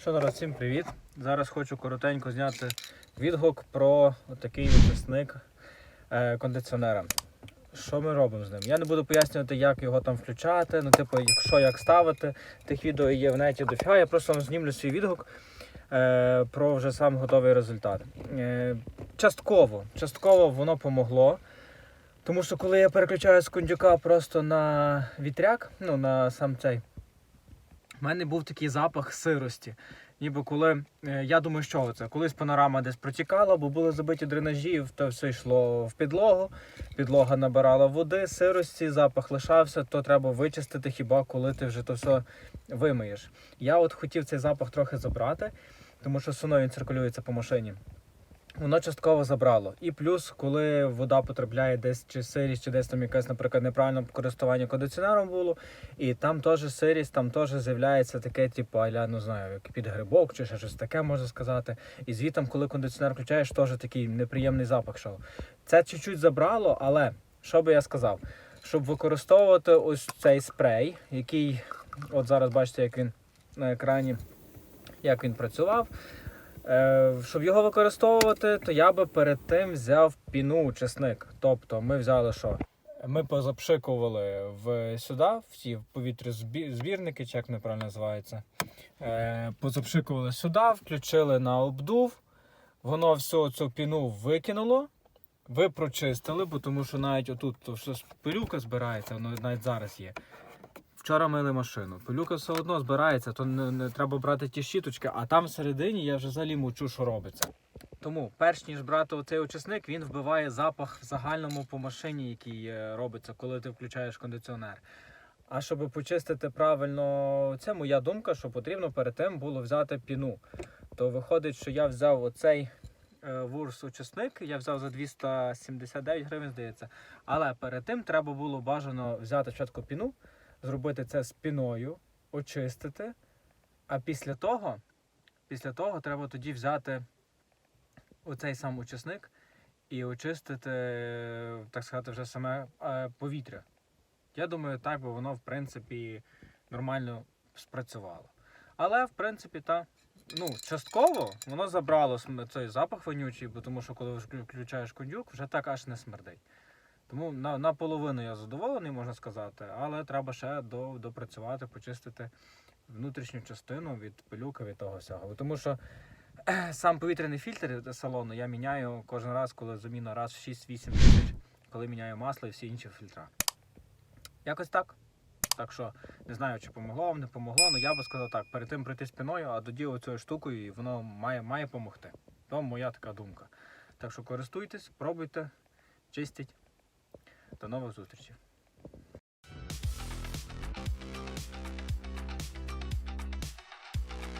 Що народ, всім привіт! Зараз хочу коротенько зняти відгук про такий очисник е, кондиціонера. Що ми робимо з ним? Я не буду пояснювати, як його там включати, ну, типу, якщо як ставити. Тих відео є в неті дофіга. Я просто вам знімлю свій відгук е, про вже сам готовий результат. Е, частково, частково воно помогло. Тому що коли я переключаю з кондюка просто на вітряк, ну на сам цей, в мене був такий запах сирості. Ніби коли е, я думаю, що це? Колись панорама десь протікала, бо були забиті дренажі, то все йшло в підлогу, підлога набирала води, сирості, запах лишався, то треба вичистити хіба коли ти вже то все вимиєш. Я от хотів цей запах трохи забрати, тому що суною циркулюється по машині. Воно частково забрало. І плюс, коли вода потрапляє десь чи сирість, чи десь там якесь, наприклад, неправильне користування кондиціонером було, і там теж сирість, там теж з'являється таке, типу, аля, ну знаю, як під грибок чи ще щось таке можна сказати. І звітом, коли кондиціонер включаєш, теж такий неприємний запах йшов. Це чуть-чуть забрало, але що би я сказав? Щоб використовувати ось цей спрей, який, от зараз бачите, як він на екрані, як він працював. Е, Щоб його використовувати, то я би перед тим взяв піну чесник. Тобто ми взяли що? Ми позапшикували в сюди, в ці повітрязбірники, чи як неправильно називається. Е, Позапшикували сюди, включили на обдув. Воно всю цю піну викинуло. Ви прочистили, бо тому що навіть отут то щось пилюка збирається, воно навіть зараз є. Вчора мили машину. Пилюка все одно збирається, то не, не треба брати ті щіточки, а там всередині я вже взагалі мовчу, що робиться. Тому, перш ніж брати оцей очисник, він вбиває запах в загальному по машині, який е, робиться, коли ти включаєш кондиціонер. А щоб почистити правильно, це моя думка, що потрібно перед тим було взяти піну. То виходить, що я взяв оцей е, вурс очисник, я взяв за 279 гривень, здається. Але перед тим треба було бажано взяти спочатку піну, зробити це з піною, очистити. А після того, після того треба тоді взяти оцей сам очисник і очистити, так сказати, вже саме е, повітря. Я думаю, так би воно, в принципі, нормально спрацювало. Але, в принципі, та, ну, частково воно забрало цей запах вонючий, бо тому що коли вклю- включаєш кондюк, вже так аж не смердить. Тому на, наполовину я задоволений, можна сказати, але треба ще до, допрацювати, почистити внутрішню частину від пилюка, від того всього. Тому що сам повітряний фільтр салону я міняю кожен раз, коли заміна раз в 6-8 тисяч, коли міняю масло і всі інші фільтра. Якось так. Так що не знаю, чи помогло вам, не помогло, але я би сказав так, перед тим прийти спиною, а тоді оцією штукою і воно має, має помогти. То моя така думка. Так що користуйтесь, пробуйте, чистіть. До нових зустрічей!